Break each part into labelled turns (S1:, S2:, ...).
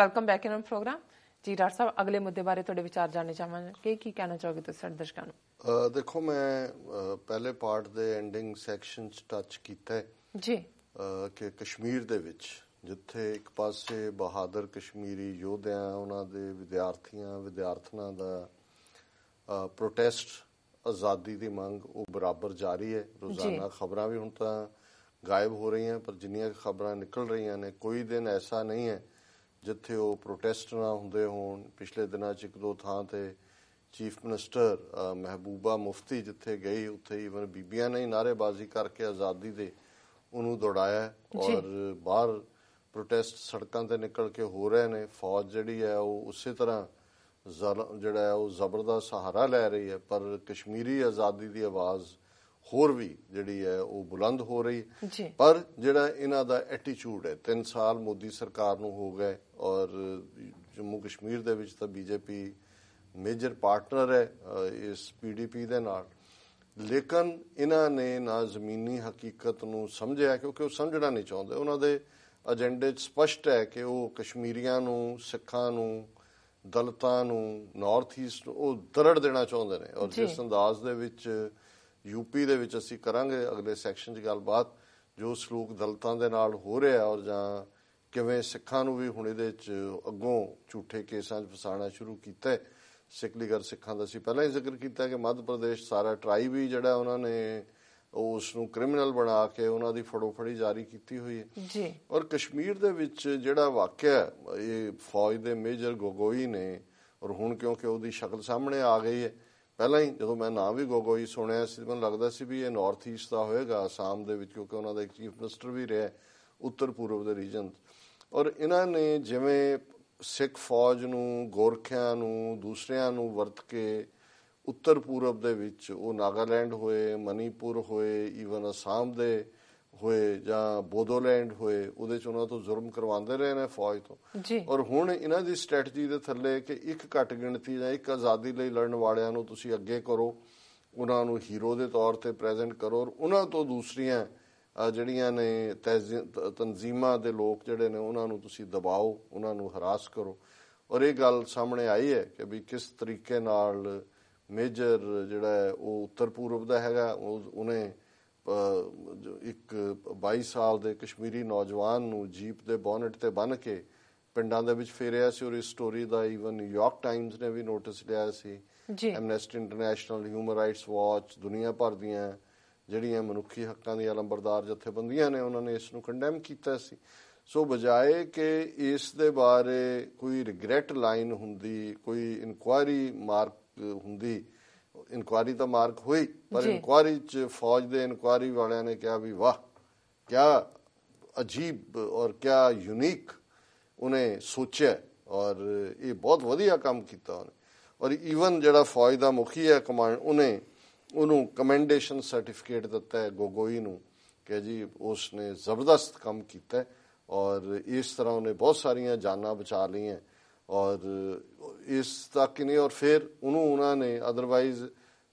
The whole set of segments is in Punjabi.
S1: ਵੈਲਕਮ ਬੈਕ ਇਨ ਪ੍ਰੋਗਰਾਮ ਜੀ ਡਾਕਟਰ ਸਾਹਿਬ ਅਗਲੇ ਮੁੱਦੇ ਬਾਰੇ ਤੁਹਾਡੇ ਵਿਚਾਰ ਜਾਣਨੇ ਚਾਹਾਂਗੇ ਕਿ ਕੀ ਕਹਿਣਾ ਚਾਹੋਗੇ ਤੁਸੀਂ ਸਾਡੇ ਦਰਸ਼ਕਾਂ ਨੂੰ
S2: ਦੇਖੋ ਮੈਂ ਪਹਿਲੇ ਪਾਰਟ ਦੇ ਐਂਡਿੰਗ ਸੈਕਸ਼ਨ ਚ ਟੱਚ ਕੀਤਾ ਹੈ
S1: ਜੀ
S2: ਕਿ ਕਸ਼ਮੀਰ ਦੇ ਵਿੱਚ ਜਿੱਥੇ ਇੱਕ ਪਾਸੇ ਬਹਾਦਰ ਕਸ਼ਮੀਰੀ ਯੋਧਿਆਂ ਉਹਨਾਂ ਦੇ ਵਿਦਿਆਰਥੀਆਂ ਵਿਦਿਆਰਥਣਾਂ ਦਾ ਪ੍ਰੋਟੈਸਟ ਆਜ਼ਾਦੀ ਦੀ ਮੰਗ ਉਹ ਬਰਾਬਰ ਜਾਰੀ ਹੈ ਰੋਜ਼ਾਨਾ ਖਬਰਾਂ ਵੀ ਹੁਣ ਤਾਂ ਗਾਇਬ ਹੋ ਰਹੀਆਂ ਪਰ ਜਿੰਨੀਆਂ ਖਬਰਾਂ ਨਿਕਲ ਰਹੀਆਂ ਨੇ ਕੋਈ ਦਿਨ ਐਸਾ ਨਹੀਂ ਹੈ ਜਿੱਥੇ ਉਹ ਪ੍ਰੋਟੈਸਟ ਨਾ ਹੁੰਦੇ ਹੋਣ ਪਿਛਲੇ ਦਿਨਾਂ 'ਚ ਇੱਕ ਦੋ ਥਾਂ ਤੇ ਚੀਫ ਮਿਨਿਸਟਰ ਮਹਿਬੂਬਾ ਮੁਫਤੀ ਜਿੱਥੇ ਗਈ ਉੱਥੇ ਈਵਨ ਬੀਬੀਆਂ ਨੇ ਹੀ ਨਾਅਰੇਬਾਜ਼ੀ ਕਰਕੇ ਆਜ਼ਾਦੀ ਦੇ ਉਹਨੂੰ ਦੌੜਾਇਆ ਔਰ ਬਾਹਰ ਪ੍ਰੋਟੈਸਟ ਸੜਕਾਂ ਤੇ ਨਿਕਲ ਕੇ ਹੋ ਰਹੇ ਨੇ। ਫੌਜ ਜਿਹੜੀ ਹੈ ਉਹ ਉਸੇ ਤਰ੍ਹਾਂ ਜਿਹੜਾ ਹੈ ਉਹ ਜ਼ਬਰ ਦਾ ਸਹਾਰਾ ਲੈ ਰਹੀ ਹੈ। ਪਰ ਕਸ਼ਮੀਰੀ ਆਜ਼ਾਦੀ ਦੀ ਆਵਾਜ਼ ਹੋਰ ਵੀ ਜਿਹੜੀ ਹੈ ਉਹ ਬੁਲੰਦ ਹੋ ਰਹੀ ਹੈ। ਪਰ ਜਿਹੜਾ ਇਹਨਾਂ ਦਾ ਐਟੀਟਿਊਡ ਹੈ 3 ਸਾਲ ਮੋਦੀ ਸਰਕਾਰ ਨੂੰ ਹੋ ਗਏ ਔਰ ਜੰਮੂ ਕਸ਼ਮੀਰ ਦੇ ਵਿੱਚ ਤਾਂ ਬੀਜੇਪੀ ਮੇਜਰ ਪਾਰਟਨਰ ਹੈ ਇਸ ਪੀਡੀਪੀ ਦੇ ਨਾਲ। ਲੇਕਿਨ ਇਹਨਾਂ ਨੇ ਨਾ ਜ਼ਮੀਨੀ ਹਕੀਕਤ ਨੂੰ ਸਮਝਿਆ ਕਿਉਂਕਿ ਉਹ ਸਮਝਣਾ ਨਹੀਂ ਚਾਹੁੰਦੇ। ਉਹਨਾਂ ਦੇ ਏਜੰਡੇ 'ਚ ਸਪਸ਼ਟ ਹੈ ਕਿ ਉਹ ਕਸ਼ਮੀਰੀਆਂ ਨੂੰ ਸਿੱਖਾਂ ਨੂੰ ਦਲਤਾਂ ਨੂੰ ਨਾਰਥ ਈਸਟ ਉਹ ਦਰੜ ਦੇਣਾ ਚਾਹੁੰਦੇ ਨੇ। ਔਰ। ਜਿਸ ਅੰਦਾਜ਼ ਦੇ ਵਿੱਚ ਯੂਪੀ ਦੇ ਵਿੱਚ ਅਸੀਂ ਕਰਾਂਗੇ ਅਗਲੇ ਸੈਕਸ਼ਨ 'ਚ ਗੱਲਬਾਤ ਜੋ ਸਲੂਕ ਦਲਤਾਂ ਦੇ ਨਾਲ ਹੋ ਰਿਹਾ ਔਰ ਜਾਂ ਕਿਵੇਂ ਸਿੱਖਾਂ ਨੂੰ ਵੀ ਹੁਣ ਇਹਦੇ 'ਚ ਅੱਗੋਂ ਝੂਠੇ ਕੇਸਾਂ 'ਚ ਫਸਾਉਣਾ ਸ਼ੁਰੂ ਕੀਤਾ ਹੈ। ਸਿੱਖ ਲੀਗਰ ਸਿੱਖਾਂ ਦਾ ਸੀ ਪਹਿਲਾਂ ਹੀ ਜ਼ਿਕਰ ਕੀਤਾ ਕਿ ਮੱਧ ਪ੍ਰਦੇਸ਼ ਸਾਰਾ ਟ੍ਰਾਈਬ ਹੀ ਜਿਹੜਾ ਉਹਨਾਂ ਨੇ ਉਸ ਨੂੰ ਕ੍ਰਿਮੀਨਲ ਬਣਾ ਕੇ ਉਹਨਾਂ ਦੀ ਫੜੋਫੜੀ ਜਾਰੀ ਕੀਤੀ ਹੋਈ ਹੈ
S1: ਜੀ
S2: ਔਰ ਕਸ਼ਮੀਰ ਦੇ ਵਿੱਚ ਜਿਹੜਾ ਵਾਕਿਆ ਇਹ ਫੌਜ ਦੇ ਮੇਜਰ ਗੋਗੋਈ ਨੇ ਔਰ ਹੁਣ ਕਿਉਂਕਿ ਉਹਦੀ ਸ਼ਕਲ ਸਾਹਮਣੇ ਆ ਗਈ ਹੈ ਪਹਿਲਾਂ ਹੀ ਜਦੋਂ ਮੈਂ ਨਾਮ ਵੀ ਗੋਗੋਈ ਸੁਣਿਆ ਸੀ, ਮੈਨੂੰ ਲੱਗਦਾ ਸੀ ਵੀ ਇਹ ਨਾਰਥ ਈਸਟ ਦਾ ਹੋਏਗਾ ਆਸਾਮ ਦੇ ਵਿੱਚ, ਕਿਉਂਕਿ ਉਹਨਾਂ ਦਾ ਇੱਕ ਚੀਫ ਮਿਨਿਸਟਰ ਵੀ ਰਿਹਾ, ਉੱਤਰ ਪੂਰਬ ਦੇ ਰੀਜਨ ਔਰ ਇਹਨਾਂ ਨੇ ਜਿਵੇਂ ਸਿੱਖ ਫੌਜ ਨੂੰ, ਗੋਰਖਿਆਂ ਨੂੰ, ਦੂਸਰਿਆਂ ਨੂੰ ਵਰਤ ਕੇ ਉੱਤਰ ਪੂਰਬ ਦੇ ਵਿੱਚ ਉਹ ਨਾਗਾਲੈਂਡ ਹੋਏ, ਮਨੀਪੁਰ ਹੋਏ ਈਵਨ ਅਸਾਮ ਦੇ ਹੋਏ ਜਾਂ ਬੋਦੋਲੈਂਡ ਹੋਏ ਉਹਦੇ ਚ ਉਹਨਾਂ ਤੋਂ ਜ਼ੁਲਮ ਕਰਵਾਉਂਦੇ ਰਹੇ ਨੇ ਫੌਜ ਤੋਂ।
S1: ਜੀ।
S2: ਔਰ ਹੁਣ ਇਹਨਾਂ ਦੀ ਸਟ੍ਰੈਟਜੀ ਦੇ ਥੱਲੇ ਕਿ ਇੱਕ ਘੱਟ ਗਿਣਤੀ ਜਾਂ ਇੱਕ ਆਜ਼ਾਦੀ ਲਈ ਲੜਨ ਵਾਲਿਆਂ ਨੂੰ ਤੁਸੀਂ ਅੱਗੇ ਕਰੋ ਉਹਨਾਂ ਨੂੰ ਹੀਰੋ ਦੇ ਤੌਰ ਤੇ ਪ੍ਰੈਜ਼ੈਂਟ ਕਰੋ ਔਰ ਉਹਨਾਂ ਤੋਂ ਦੂਸਰੀਆਂ ਜਿਹੜੀਆਂ ਨੇ ਤਨਜ਼ੀਮਾਂ ਦੇ ਲੋਕ ਜਿਹੜੇ ਨੇ ਉਹਨਾਂ ਨੂੰ ਤੁਸੀਂ ਦਬਾਓ ਉਹਨਾਂ ਨੂੰ ਹਰਾਸ ਕਰੋ। ਔਰ ਇਹ ਗੱਲ ਸਾਹਮਣੇ ਆਈ ਹੈ ਕਿ ਵੀ ਕਿਸ ਤਰੀਕੇ ਨਾਲ ਮੇਜਰ ਜਿਹੜਾ ਉਹ ਉੱਤਰ ਪੂਰਬ ਦਾ ਹੈਗਾ ਉਹ ਉਹਨੇ ਇੱਕ 22 ਸਾਲ ਦੇ ਕਸ਼ਮੀਰੀ ਨੌਜਵਾਨ ਨੂੰ ਜੀਪ ਦੇ ਬੋਨਟ ਤੇ ਬੰਨ ਕੇ ਪਿੰਡਾਂ ਦੇ ਵਿੱਚ ਫੇਰਿਆ ਸੀ ਔਰ ਇਸ ਸਟੋਰੀ ਦਾ ਈਵਨ ਨਿਊਯਾਰਕ ਟਾਈਮਜ਼ ਨੇ ਵੀ ਨੋਟਿਸ ਲਿਆ ਸੀ। Amnesty International Human Rights Watch ਦੁਨੀਆ ਭਰ ਦੀਆਂ ਜਿਹੜੀਆਂ ਮਨੁੱਖੀ ਹੱਕਾਂ ਦੀਆਂ ਲੰਬਰਦਾਰ ਜਥੇਬੰਦੀਆਂ ਨੇ ਉਹਨਾਂ ਨੇ ਇਸ ਨੂੰ ਕੰਡੈਮ ਕੀਤਾ ਸੀ। ਸੋ ਬਜਾਏ ਕਿ ਇਸ ਦੇ ਬਾਰੇ ਕੋਈ ਰਿਗਰੈਟ ਲਾਈਨ ਹੁੰਦੀ ਕੋਈ ਇਨਕੁਆਇਰੀ ਮਾਰਕ ਹੁੰਦੀ ਇਨਕੁਆਇਰੀ ਤਾਂ ਮਾਰਕ ਹੋਈ ਪਰ
S1: ਜੀ।
S2: ਇਨਕੁਆਇਰੀ ਚ ਫੌਜ ਦੇ ਇਨਕੁਆਇਰੀ ਵਾਲਿਆਂ ਨੇ ਕਿਹਾ ਵੀ ਵਾਹ ਕਿਆ ਅਜੀਬ ਔਰ ਕਿਆ ਯੂਨੀਕ ਉਹਨੇ ਸੋਚਿਆ ਔਰ ਇਹ ਬਹੁਤ ਵਧੀਆ ਕੰਮ ਕੀਤਾ ਉਹਨੇ ਔਰ ਈਵਨ ਜਿਹੜਾ ਫੌਜ ਦਾ ਮੁਖੀ ਹੈ ਕਮਾਂਡ ਉਹਨੇ ਉਹਨੂੰ ਕਮੈਂਡੇਸ਼ਨ ਸਰਟੀਫਿਕੇਟ ਦਿੱਤਾ ਹੈ ਗੋਗੋਈ ਨੂੰ ਕਿ ਜੀ ਉਸ ਨੇ ਜ਼ਬਰਦਸਤ ਕੰਮ ਕੀਤਾ ਔਰ ਇਸ ਤਰ੍ਹਾਂ ਉਹਨੇ ਬਹੁਤ ਸਾਰੀਆਂ ਜਾਨਾਂ ਬਚਾ ਲਈਆਂ ਔਰ ਇਸ ਤੱਕ ਨਹੀਂ ਔਰ ਫਿਰ ਉਹਨੂੰ ਉਹਨਾਂ ਨੇ ਅਦਰਵਾਈਜ਼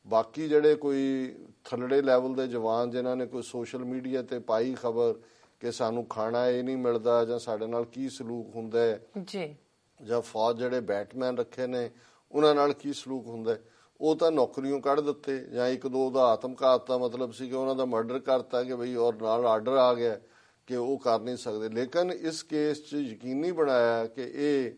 S2: ਬਾਕੀ ਜਿਹੜੇ ਕੋਈ ਥੱਲੜੇ ਲੈਵਲ ਦੇ ਜਵਾਨ ਜਿਨ੍ਹਾਂ ਨੇ ਕੋਈ ਸੋਸ਼ਲ ਮੀਡੀਆ ਤੇ ਪਾਈ ਖਬਰ ਕਿ ਸਾਨੂੰ ਖਾਣਾ ਇਹ ਨਹੀਂ ਮਿਲਦਾ ਜਾਂ ਸਾਡੇ ਨਾਲ ਕੀ ਸਲੂਕ ਹੁੰਦਾ ਹੈ
S1: ਜੀ।
S2: ਜਾਂ ਫੌਜ ਜਿਹੜੇ ਬੈਟਮੈਨ ਰੱਖੇ ਨੇ ਉਹਨਾਂ ਨਾਲ ਕੀ ਸਲੂਕ ਹੁੰਦਾ ਹੈ, ਉਹ ਤਾਂ ਨੌਕਰੀਆਂ ਕੱਢ ਦਿੱਤੇ ਜਾਂ ਇੱਕ ਦੋ ਦਾ ਆਤਮਘਾਤ ਦਾ ਮਤਲਬ ਸੀ ਕਿ ਉਹਨਾਂ ਦਾ ਮਰਡਰ ਕਰਤਾ ਕਿ ਬਈ ਔਰ ਨਾਲ ਆਰਡਰ ਆ ਗਿਆ ਕਿ ਉਹ ਕਰ ਨਹੀਂ ਸਕਦੇ। ਲੇਕਿਨ ਇਸ ਕੇਸ 'ਚ ਯਕੀਨੀ ਬਣਾਇਆ ਕਿ ਇਹ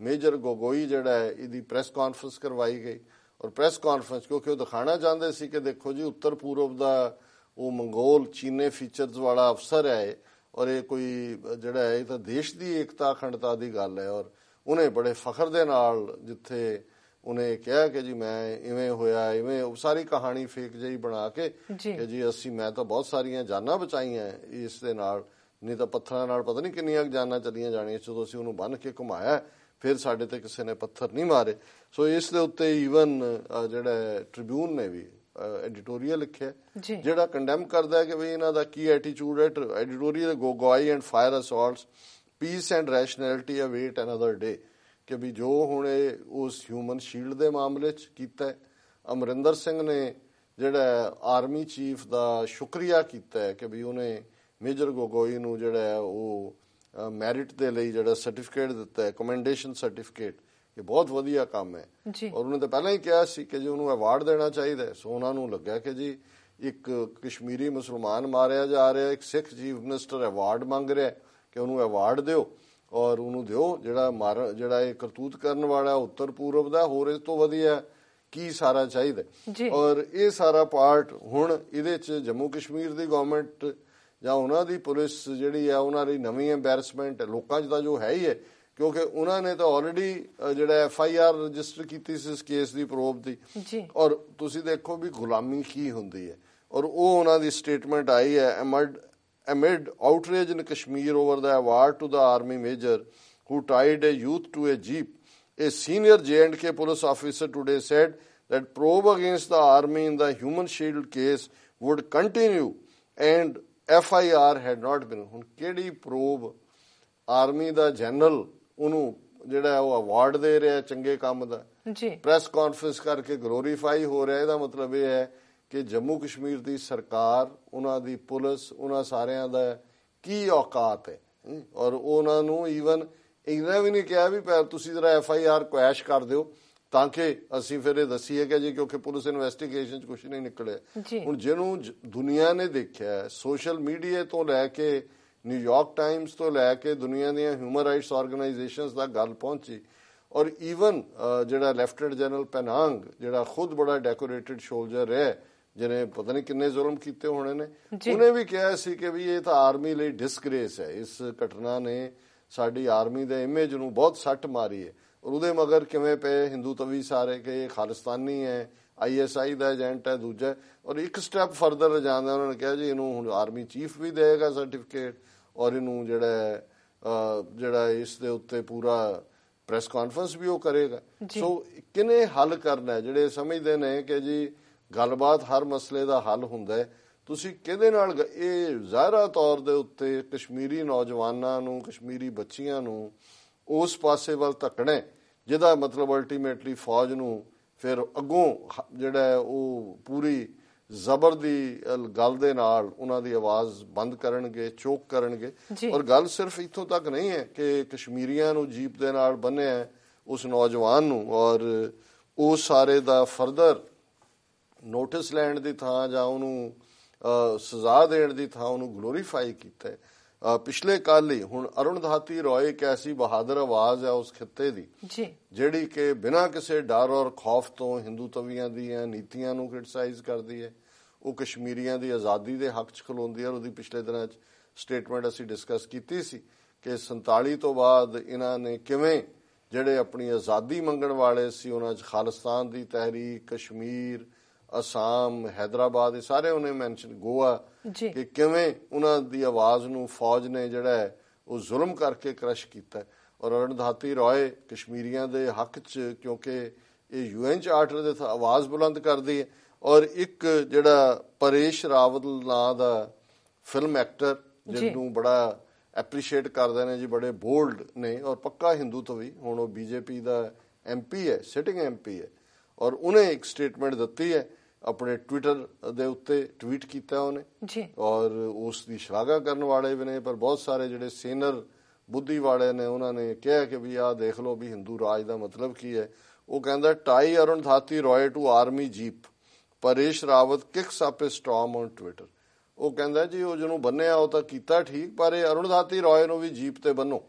S2: ਮੇਜਰ ਗੋਗੋਈ ਜਿਹੜਾ ਹੈ ਇਹਦੀ ਪ੍ਰੈਸ ਕਾਨਫਰੰਸ ਕਰਵਾਈ ਗਈ। ਔਰ ਪ੍ਰੈਸ ਕਾਨਫਰੰਸ ਕਿਉਂਕਿ ਉਹ ਦਿਖਾਣਾ ਚਾਹੁੰਦੇ ਸੀ ਕਿ ਦੇਖੋ ਜੀ ਉੱਤਰ ਪੂਰਬ ਦਾ ਉਹ ਮੰਗੋਲ ਚੀਨੇ ਫੀਚਰਸ ਵਾਲਾ ਅਫਸਰ ਹੈ ਔਰ ਇਹ ਕੋਈ ਜਿਹੜਾ ਹੈ ਇਹ ਤਾਂ ਦੇਸ਼ ਦੀ ਏਕਤਾ ਅਖੰਡਤਾ ਦੀ ਗੱਲ ਹੈ। ਔਰ ਉਹਨੇ ਬੜੇ ਫਖਰ ਦੇ ਨਾਲ ਜਿੱਥੇ ਉਹਨੇ ਕਿਹਾ ਕਿ ਜੀ ਮੈਂ ਇਵੇਂ ਹੋਇਆ ਇਵੇਂ ਉਹ ਸਾਰੀ ਕਹਾਣੀ ਫੇਕ ਜਿਹੀ ਬਣਾ ਕੇ। ਕਿ ਜੀ ਅਸੀਂ ਮੈਂ ਤਾਂ ਬਹੁਤ ਸਾਰੀਆਂ ਜਾਨਾਂ ਬਚਾਈਆਂ ਇਸ ਦੇ ਨਾਲ। ਨਹੀਂ ਤਾਂ ਪੱਥਰਾਂ ਨਾਲ ਪਤਾ ਨਹੀਂ ਕਿੰਨੀਆਂ ਜਾਨਾਂ ਚਲੀਆਂ ਜਾਣੀਆਂ ਜਦੋਂ ਅਸੀਂ ਉਹਨੂੰ ਬੰਨ ਕੇ ਘੁਮਾਇਆ। ਫਿਰ ਸਾਡੇ ਤੇ ਕਿਸੇ ਨੇ ਪੱਥਰ ਨਹੀਂ ਮਾਰੇ। ਸੋ ਇਸ ਦੇ ਉੱਤੇ ਈਵਨ ਜਿਹੜਾ ਟ੍ਰਿਬਿਊਨ ਨੇ ਵੀ ਐਡੀਟੋਰੀਅਲ ਲਿਖਿਆ। ਜਿਹੜਾ ਕੰਡੈਮ ਕਰਦਾ ਹੈ ਕਿ ਵੀ ਇਹਨਾਂ ਦਾ ਕੀ ਐਟੀਟਿਊਡ ਹੈ। Editorial Gogoi and fire assaults peace and rationality await another day ਕਿ ਵੀ ਜੋ ਹੁਣ ਇਹ ਉਸ ਹਿਊਮਨ ਸ਼ੀਲਡ ਦੇ ਮਾਮਲੇ 'ਚ ਕੀਤਾ ਅਮਰਿੰਦਰ ਸਿੰਘ ਨੇ ਜਿਹੜਾ ਆਰਮੀ ਚੀਫ ਦਾ ਸ਼ੁਕਰੀਆ ਕੀਤਾ ਹੈ ਕਿ ਵੀ ਉਹਨੇ ਮੇਜਰ ਗੋਗੋਈ ਨੂੰ ਜਿਹੜਾ ਉਹ ਮੈਰਿਟ ਦੇ ਲਈ ਜਿਹੜਾ ਸਰਟੀਫਿਕੇਟ ਦਿੱਤਾ ਹੈ ਕਮੈਂਡੇਸ਼ਨ ਸਰਟੀਫਿਕੇਟ ਇਹ ਬਹੁਤ ਵਧੀਆ ਕੰਮ ਹੈ ਔਰ ਉਹਨੇ ਤਾਂ ਪਹਿਲਾਂ ਹੀ ਕਿਹਾ ਸੀ ਕਿ ਜੀ ਉਹਨੂੰ ਅਵਾਰਡ ਦੇਣਾ ਚਾਹੀਦਾ ਹੈ। ਸੋ ਉਹਨਾਂ ਨੂੰ ਲੱਗਿਆ ਕਿ ਜੀ ਇੱਕ ਕਸ਼ਮੀਰੀ ਮੁਸਲਮਾਨ ਮਾਰਿਆ ਜਾ ਰਿਹਾ ਇੱਕ ਸਿੱਖ ਚੀਫ ਮਿਨਿਸਟਰ ਅਵਾਰਡ ਮੰਗ ਰਿਹਾ ਕਿ ਉਹਨੂੰ ਅਵਾਰਡ ਦਿਓ ਔਰ ਉਹਨੂੰ ਦਿਓ ਜਿਹੜਾ ਮਾਰ ਜਿਹੜਾ ਇਹ ਕਰਤੂਤ ਕਰਨ ਵਾਲਾ ਉੱਤਰ ਪੂਰਬ ਦਾ ਹੋਰ ਇਸ ਤੋਂ ਵਧੀਆ ਕੀ ਸਾਰਾ ਚਾਹੀਦਾ। ਔਰ ਇਹ ਸਾਰਾ ਪਾਰਟ ਹੁਣ ਇਹਦੇ ਚ ਜੰਮੂ ਕਸ਼ਮੀਰ ਦੀ ਗਵਰਨਮੈਂਟ ਜਾਂ ਉਹਨਾਂ ਦੀ ਪੁਲਿਸ ਜਿਹੜੀ ਹੈ ਉਹਨਾਂ ਦੀ ਨਵੀਂ ਐਮਬੈਰਸਮੈਂਟ ਲੋਕਾਂ 'ਚ ਤਾਂ ਜੋ ਹੈ ਹੀ ਹੈ ਕਿਉਂਕਿ ਉਹਨਾਂ ਨੇ ਤਾਂ ਆਲਰੇਡੀ ਜਿਹੜਾ ਐਫ ਆਈ ਆਰ ਰਜਿਸਟਰ ਕੀਤੀ ਸੀ ਇਸ ਕੇਸ ਦੀ ਪ੍ਰੋਬ ਦੀ
S1: ਜੀ
S2: ਔਰ ਤੁਸੀਂ ਦੇਖੋ ਵੀ ਗੁਲਾਮੀ ਕੀ ਹੁੰਦੀ ਹੈ ਔਰ ਉਹ ਉਹਨਾਂ ਦੀ ਸਟੇਟਮੈਂਟ ਆਈ ਹੈ amid amid outrage in Kashmir over the award to the army major who tied a youth to a jeep a senior J&K police officer today said that probe against the army in the human shield case would continue and FIR had not been ਹੁਣ ਕਿਹੜੀ ਪ੍ਰੋਬ ਆਰਮੀ ਦਾ ਜਨਰਲ ਉਹਨੂੰ ਜਿਹੜਾ ਉਹ ਅਵਾਰਡ ਦੇ ਰਿਹਾ ਚੰਗੇ ਕੰਮ ਦਾ?
S1: ਜੀ।
S2: ਪ੍ਰੈਸ ਕਾਨਫਰੰਸ ਕਰਕੇ ਗਲੋਰੀਫਾਈ ਹੋ ਰਿਹਾ ਇਹਦਾ ਮਤਲਬ ਇਹ ਹੈ ਕਿ ਜੰਮੂ ਕਸ਼ਮੀਰ ਦੀ ਸਰਕਾਰ ਉਹਨਾਂ ਦੀ ਪੁਲਿਸ ਉਹਨਾਂ ਸਾਰਿਆਂ ਦਾ ਕੀ ਔਕਾਤ ਹੈ? ਔਰ ਉਹਨਾਂ ਨੂੰ ਈਵਨ ਇਹਨਾਂ ਵੀ ਨਹੀਂ ਕਿਹਾ ਵੀ ਤੁਸੀਂ ਜਰਾ ਐਫ ਆਈ ਆਰ ਕੁਐਸ਼ ਕਰ ਦਿਓ। ਤਾਂ ਕਿ ਅਸੀਂ ਫਿਰ ਇਹ ਦਸੀਏ ਕਿ ਜੀ ਕਿਉਂਕਿ ਪੁਲਿਸ ਇਨਵੈਸਟੀਗੇਸ਼ਨ 'ਚ ਕੁਝ ਨਹੀਂ ਨਿਕਲਿਆ। ਹੁਣ ਜਿਹਨੂੰ ਦੁਨੀਆ ਨੇ ਦੇਖਿਆ ਸੋਸ਼ਲ ਮੀਡੀਆ ਤੋਂ ਲੈ ਕੇ ਨਿਊਯਾਰਕ ਟਾਈਮਸ ਤੋਂ ਲੈ ਕੇ ਦੁਨੀਆ ਦੀਆਂ ਹਿਊਮਨ ਰਾਈਟਸ ਆਰਗੇਨਾਈਜੇਸ਼ਨਸ ਤੱਕ ਗੱਲ ਪਹੁੰਚੀ ਔਰ ਈਵਨ ਜਿਹੜਾ ਲੈਫਟਨੈਂਟ ਜਨਰਲ ਪੈਨਾਂਗ ਜਿਹੜਾ ਖੁਦ ਬੜਾ ਡੈਕੋਰੇਟਡ ਸੋਲਜਰ ਹੈ ਜਿਹਨੇ ਪਤਾ ਨਹੀਂ ਕਿੰਨੇ ਜ਼ੁਲਮ ਕੀਤੇ ਹੋਣੇ ਨੇ। ਉਹਨੇ ਵੀ ਕਿਹਾ ਸੀ ਕਿ ਵੀ ਇਹ ਤਾਂ ਆਰਮੀ ਲਈ ਡਿਸਗ੍ਰੇਸ ਹੈ ਇਸ ਘਟਨਾ ਨੇ ਸਾਡੀ ਆਰਮੀ ਦੇ ਇਮੇਜ ਨੂੰ ਬਹੁਤ ਸੱਟ ਮਾਰੀ ਹੈ ਔਰ ਉਹਦੇ ਮਗਰ ਕਿਵੇਂ ਪਏ ਹਿੰਦੂ ਤਵੀ ਸਾਰੇ ਕਿ ਇਹ ਖਾਲਿਸਤਾਨੀ ਹੈ ਆਈਐਸਆਈ ਦਾ ਏਜੰਟ ਹੈ ਦੂਜਾ। ਔਰ ਇੱਕ ਸਟੈਪ ਫਰਦਰ ਜਾਂਦਾ ਉਹਨਾਂ ਨੇ ਕਿਹਾ ਜੀ ਇਹਨੂੰ ਹੁਣ ਆਰਮੀ ਚੀਫ ਵੀ ਦੇਗਾ ਸਰਟੀਫਿਕੇਟ ਔਰ ਇਹਨੂੰ ਜਿਹੜਾ ਜਿਹੜਾ ਇਸ ਦੇ ਉੱਤੇ ਪੂਰਾ ਪ੍ਰੈਸ ਕਾਨਫਰੰਸ ਵੀ ਉਹ ਕਰੇਗਾ। ਸੋ ਕਿਨੇ ਹੱਲ ਕਰਨਾ? ਜਿਹੜੇ ਸਮਝਦੇ ਨੇ ਕਿ ਜੀ ਗੱਲਬਾਤ ਹਰ ਮਸਲੇ ਦਾ ਹੱਲ ਹੁੰਦਾ ਹੈ ਤੁਸੀਂ ਕਿਹਦੇ ਨਾਲ ਇਹ ਜ਼ਾਹਰਾ ਤੌਰ ਦੇ ਉੱਤੇ ਕਸ਼ਮੀਰੀ ਨੌਜਵਾਨਾਂ ਨੂੰ ਕਸ਼ਮੀਰੀ ਬੱਚੀਆਂ ਨੂੰ ਉਸ ਪਾਸੇ ਵੱਲ ਧੱਕਣਾ ਜਿਹਦਾ ਮਤਲਬ ਅਲਟੀਮੇਟਲੀ ਫੌਜ ਨੂੰ ਫਿਰ ਅੱਗੋਂ ਜਿਹੜਾ ਉਹ ਪੂਰੀ ਜ਼ਬਰ ਦੀ ਗੱਲ ਦੇ ਨਾਲ ਉਹਨਾਂ ਦੀ ਆਵਾਜ਼ ਬੰਦ ਕਰਨਗੇ ਚੋਕ ਕਰਨਗੇ। ਔਰ ਗੱਲ ਸਿਰਫ ਇੱਥੋਂ ਤੱਕ ਨਹੀਂ ਹੈ ਕਿ ਕਸ਼ਮੀਰੀਆਂ ਨੂੰ ਜੀਪ ਦੇ ਨਾਲ ਬੰਨਿਆ ਉਸ ਨੌਜਵਾਨ ਨੂੰ। ਔਰ ਉਹ ਸਾਰੇ ਦਾ ਫਰਦਰ ਨੋਟਿਸ ਲੈਣ ਦੀ ਥਾਂ ਜਾਂ ਉਹਨੂੰ ਸਜ਼ਾ ਦੇਣ ਦੀ ਥਾਂ ਉਹਨੂੰ ਗਲੋਰੀਫਾਈ ਕੀਤਾ ਹੈ। ਪਿਛਲੇ ਕੱਲ ਹੀ ਹੁਣ ਅਰੁਣ ਧਾਤੀ ਰੋਏ ਇੱਕ ਐਸੀ ਬਹਾਦਰ ਆਵਾਜ਼ ਹੈ ਉਸ ਖਿੱਤੇ ਦੀ
S1: ਜੀ।
S2: ਜਿਹੜੀ ਕਿ ਬਿਨਾਂ ਕਿਸੇ ਡਰ ਔਰ ਖੌਫ ਤੋਂ ਹਿੰਦੂ ਤਵੀਆਂ ਦੀਆਂ ਨੀਤੀਆਂ ਨੂੰ ਕ੍ਰਿਟਿਸਾਈਜ਼ ਕਰਦੀ ਹੈ। ਉਹ ਕਸ਼ਮੀਰੀਆਂ ਦੀ ਆਜ਼ਾਦੀ ਦੇ ਹੱਕ 'ਚ ਖਲੋਂਦੀ ਹੈ ਔਰ ਉਹਦੀ ਪਿਛਲੇ ਦਿਨਾਂ 'ਚ ਸਟੇਟਮੈਂਟ ਅਸੀਂ ਡਿਸਕਸ ਕੀਤੀ ਸੀ ਕਿ 47 ਤੋਂ ਬਾਅਦ ਇਹਨਾਂ ਨੇ ਕਿਵੇਂ ਜਿਹੜੇ ਆਪਣੀ ਆਜ਼ਾਦੀ ਮੰਗਣ ਵਾਲੇ ਸੀ ਉਹਨਾਂ 'ਚ ਖਾਲਿਸਤਾਨ ਦੀ ਤਹਿਰੀਕ ਕਸ਼ਮੀਰ ਅਸਾਮ ਹైదరాబాద్ ਇਹ ਸਾਰੇ ਉਹਨੇ ਮੈਂਸ਼ਨ ਗੋਆ ਕਿ ਕਿਵੇਂ ਉਹਨਾਂ ਦੀ ਆਵਾਜ਼ ਨੂੰ ਫੌਜ ਨੇ ਜਿਹੜਾ ਉਹ ਜ਼ੁਲਮ ਕਰਕੇ ਕਰਸ਼ ਕੀਤਾ ਔਰ ਅਰਣਧਾਤੀ ਰਾਏ ਕਸ਼ਮੀਰੀਆਂ ਦੇ ਹੱਕ 'ਚ ਕਿਉਂਕਿ ਇਹ ਯੂਐਨ ਚਾਰਟਰ ਦੇ ਆਵਾਜ਼ ਬੁਲੰਦ ਕਰਦੀ ਹੈ। ਔਰ ਇੱਕ ਜਿਹੜਾ ਪਰੇਸ਼ ਰਾਵਲ ਨਾਂ ਦਾ ਫਿਲਮ ਐਕਟਰ ਜਿਹਨੂੰ ਬੜਾ ਐਪਰੀਸ਼ੀਏਟ ਕਰਦੇ ਨੇ ਜੀ ਬੜੇ ਬੋਲਡ ਨੇ ਔਰ ਪੱਕਾ ਹਿੰਦੂ ਤੋਂ ਵੀ ਹੁਣ ਉਹ ਬੀਜੇਪੀ ਦਾ ਐਮਪੀ ਹੈ ਸਿਟਿੰਗ ਐਮਪੀ ਹੈ। ਔਰ ਉਹਨੇ ਇੱਕ ਸਟੇਟਮੈਂਟ ਦਿੱਤੀ ਹੈ ਆਪਣੇ ਟਵਿੱਟਰ ਦੇ ਉੱਤੇ ਟਵੀਟ ਕੀਤਾ ਉਹਨੇ।
S1: ਜੀ।
S2: ਔਰ ਉਸ ਦੀ ਸ਼ਲਾਘਾ ਕਰਨ ਵਾਲੇ ਵੀ ਨੇ ਪਰ ਬਹੁਤ ਸਾਰੇ ਜਿਹੜੇ ਸੀਨੀਅਰ ਬੁੱਧੀ ਵਾਲੇ ਨੇ ਉਹਨਾਂ ਨੇ ਕਿਹਾ ਕਿ ਵੀ ਆਹ ਦੇਖ ਲਓ ਵੀ ਹਿੰਦੂ ਰਾਜ ਦਾ ਮਤਲਬ ਕੀ ਹੈ। ਉਹ ਕਹਿੰਦਾ tie Arundhati Roy to army jeep Paresh Rawat kicks up a storm on Twitter ਉਹ ਕਹਿੰਦਾ ਜੀ ਉਹ ਜਿਹਨੂੰ ਬੰਨਿਆ ਉਹ ਤਾਂ ਕੀਤਾ ਠੀਕ ਪਰ ਇਹ ਅਰੁਣ ਧਾਤੀ ਰਾਏ ਨੂੰ ਵੀ ਜੀਪ ਤੇ ਬੰਨੋ।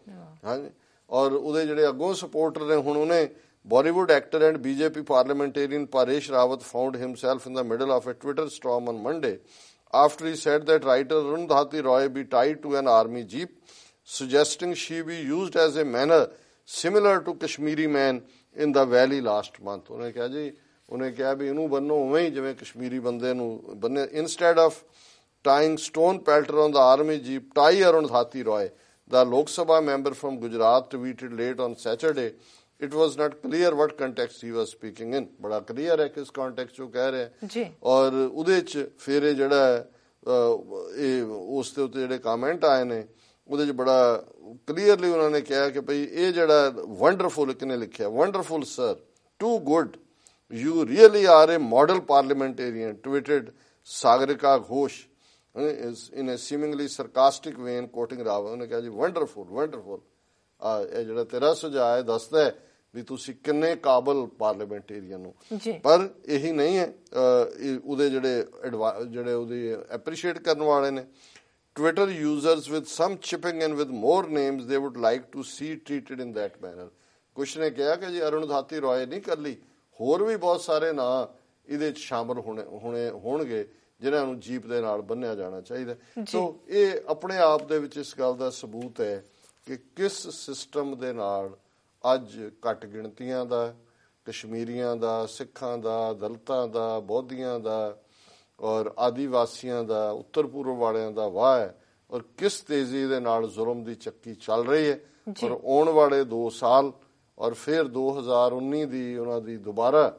S2: ਹਾਂਜੀ। ਔਰ ਉਹਦੇ ਜਿਹੜੇ ਅੱਗੋਂ ਸਪੋਰਟਰ ਨੇ ਹੁਣ ਉਹਨੇ Bollywood actor and BJP parliamentarian Paresh Rawat found himself in the middle of a Twitter storm on Monday after he said that writer Arun Dhati Roy be tied to an army jeep, suggesting she be used as a manner similar to Kashmiri man in the valley last month. ਉਹਨੇ ਕਿਹਾ ਜੀ ਉਹਨੇ ਕਿਹਾ ਵੀ ਇਹਨੂੰ ਬੰਨੋ ਉਵੇਂ ਹੀ ਜਿਵੇਂ ਕਸ਼ਮੀਰੀ ਬੰਦੇ ਨੂੰ ਬੰਨੇ instead of tying stone pelter on the army jeep, tie Arun Dhati Roy. The Lok Sabha member from Gujarat tweeted late on Saturday it was not clear what context he was speaking in. ਬੜਾ ਕਲੀਅਰ ਹੈ ਕਿਸ ਕੰਟੈਕਸਟ ਚ ਉਹ ਕਹਿ ਰਿਹਾ
S1: ਜੀ
S2: ਔਰ ਉਹਦੇ ਚ ਫਿਰ ਇਹ ਜਿਹੜਾ ਇਹ ਉਸ ਦੇ ਉੱਤੇ ਜਿਹੜੇ ਕਮੈਂਟ ਆਏ ਨੇ ਉਹਦੇ ਚ ਬੜਾ ਕਲੀਅਰਲੀ ਉਹਨਾਂ ਨੇ ਕਿਹਾ ਕਿ ਭਈ ਇਹ ਜਿਹੜਾ ਵੰਡਰਫੁਲ ਕਿਨੇ ਲਿਖਿਆ wonderful sir too good you really are a model parliamentarian tweeted Sagarika Ghosh is in a seemingly sarcastic vein quoting Rao ਉਹਨੇ ਕਿਹਾ ਜੀ ਵੰਡਰਫੁਲ ਵੰਡਰਫੁਲ ਇਹ ਜਿਹੜਾ ਤੇਰਾ ਸੁਝਾਅ ਹੈ ਦੱਸਦਾ ਹੈ ਵੀ ਤੁਸੀਂ ਕਿੰਨੇ ਕਾਬਲ ਪਾਰਲੀਮੈਂਟੇਰੀਅਨ ਹੋ। ਪਰ ਇਹੀ ਨਹੀਂ ਹੈ ਉਹਦੇ ਜਿਹੜੇ ਐਡਵਾ- ਜਿਹੜੇ ਉਹਦੀ ਐਪਰੀਸ਼ੀਏਟ ਕਰਨ ਵਾਲੇ ਨੇ। Twitter users with some chipping in with more names they would like to see treated in that manner ਕੁਛ ਨੇ ਕਿਹਾ ਕਿ ਜੀ ਅਰੁਣ ਧਾਤੀ ਰॉय ਨਹੀਂ ਕੱਲੀ ਹੋਰ ਵੀ ਬਹੁਤ ਸਾਰੇ ਨਾਂ ਇਹਦੇ ਚ ਸ਼ਾਮਲ ਹੋਣੇ ਹੋਣੇ ਹੋਣਗੇ ਜਿਨ੍ਹਾਂ ਨੂੰ ਜੀਪ ਦੇ ਨਾਲ ਬੰਨਿਆ ਜਾਣਾ ਚਾਹੀਦਾ ਸੋ ਇਹ ਆਪਣੇ ਆਪ ਦੇ ਵਿੱਚ ਇਸ ਗੱਲ ਦਾ ਸਬੂਤ ਹੈ ਕਿ ਕਿਸ ਸਿਸਟਮ ਦੇ ਨਾਲ ਅੱਜ ਘੱਟ ਗਿਣਤੀਆਂ ਦਾ ਕਸ਼ਮੀਰੀਆਂ ਦਾ ਸਿੱਖਾਂ ਦਾ ਦਲਤਾਂ ਦਾ ਬੋਧੀਆਂ ਦਾ ਔਰ ਆਦੀਵਾਸੀਆਂ ਦਾ ਉੱਤਰ ਪੂਰਬ ਵਾਲਿਆਂ ਦਾ ਵਾਹ ਹੈ ਔਰ ਕਿਸ ਤੇਜ਼ੀ ਦੇ ਨਾਲ ਜ਼ੁਲਮ ਦੀ ਚੱਕੀ ਚੱਲ ਰਹੀ ਹੈ ਔਰ ਆਉਣ ਵਾਲੇ 2 ਸਾਲ ਔਰ ਫਿਰ 2019 ਦੀ ਉਹਨਾਂ ਦੀ ਦੁਬਾਰਾ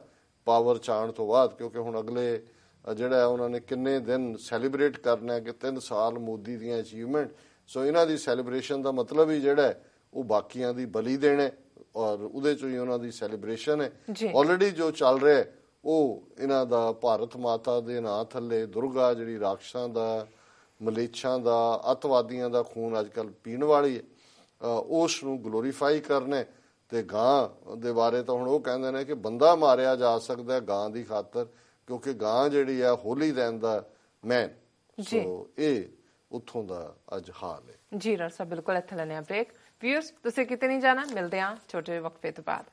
S2: ਪਾਵਰ ਚਾਣ ਤੋਂ ਬਾਅਦ ਕਿਉਂਕਿ ਹੁਣ ਅਗਲੇ ਜਿਹੜਾ ਉਹਨਾਂ ਨੇ ਕਿੰਨੇ ਦਿਨ ਸੈਲੀਬ੍ਰੇਟ ਕਰਨਾ ਹੈ ਕਿ 3 ਸਾਲ ਮੋਦੀ ਦੀਆਂ ਅਚੀਵਮੈਂਟ ਸੋ ਇਹਨਾਂ ਦੀ ਸੈਲੀਬ੍ਰੇਸ਼ਨ ਦਾ ਮਤਲਬ ਹੀ ਜਿਹੜਾ ਉਹ ਬਾਕੀਆਂ ਦੀ ਬਲੀ ਦੇਣਾ ਔਰ ਉਹਦੇ ਚੋਂ ਹੀ ਉਹਨਾਂ ਦੀ ਸੈਲੀਬ੍ਰੇਸ਼ਨ ਹੈ। ਆਲਰੇਡੀ ਜੋ ਚੱਲ ਰਿਹਾ ਉਹ ਇਹਨਾਂ ਦਾ ਭਾਰਤ ਮਾਤਾ ਦੇ ਨਾਂ ਥੱਲੇ ਦੁਰਗਾ ਜਿਹੜੀ ਰਾਖਸ਼ਾਂ ਦਾ ਮਲੇਛਾਂ ਦਾ ਅਤਵਾਦੀਆਂ ਦਾ ਖੂਨ ਅੱਜਕੱਲ ਪੀਣ ਵਾਲੀ ਹੈ ਉਸ ਨੂੰ ਗਲੋਰੀਫਾਈ ਕਰਨਾ ਤੇ ਗਾਂ ਦੇ ਬਾਰੇ ਤਾਂ ਹੁਣ ਉਹ ਕਹਿੰਦੇ ਨੇ ਕਿ ਬੰਦਾ ਮਾਰਿਆ ਜਾ ਸਕਦਾ ਹੈ ਗਾਂ ਦੀ ਖਾਤਰ ਕਿਉਂਕਿ ਗਾਂ ਜਿਹੜੀ ਹੈ ਹੋਲੀ ਦੇਨ ਦਾ ਮੈਨ। ਸੋ ਇਹ ਉੱਥੋਂ ਦਾ ਅੱਜ ਹਾਲ ਹੈ।
S1: ਜੀ ਡਾਕਟਰ ਸਾਹਿਬ, ਬਿਲਕੁਲ ਇੱਥੇ ਲੈਣੇ ਆ ਬ੍ਰੇਕ ਵਿਊਅਰਸ ਤੁਸੀਂ ਕਿਤੇ ਨਹੀਂ ਜਾਣਾ, ਮਿਲਦੇ ਆ ਛੋਟੇ ਵਕਫੇ ਤੋਂ ਬਾਅਦ।